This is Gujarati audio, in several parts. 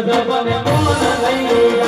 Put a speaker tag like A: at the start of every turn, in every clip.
A: જગત ને મોન લઈ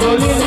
A: बोली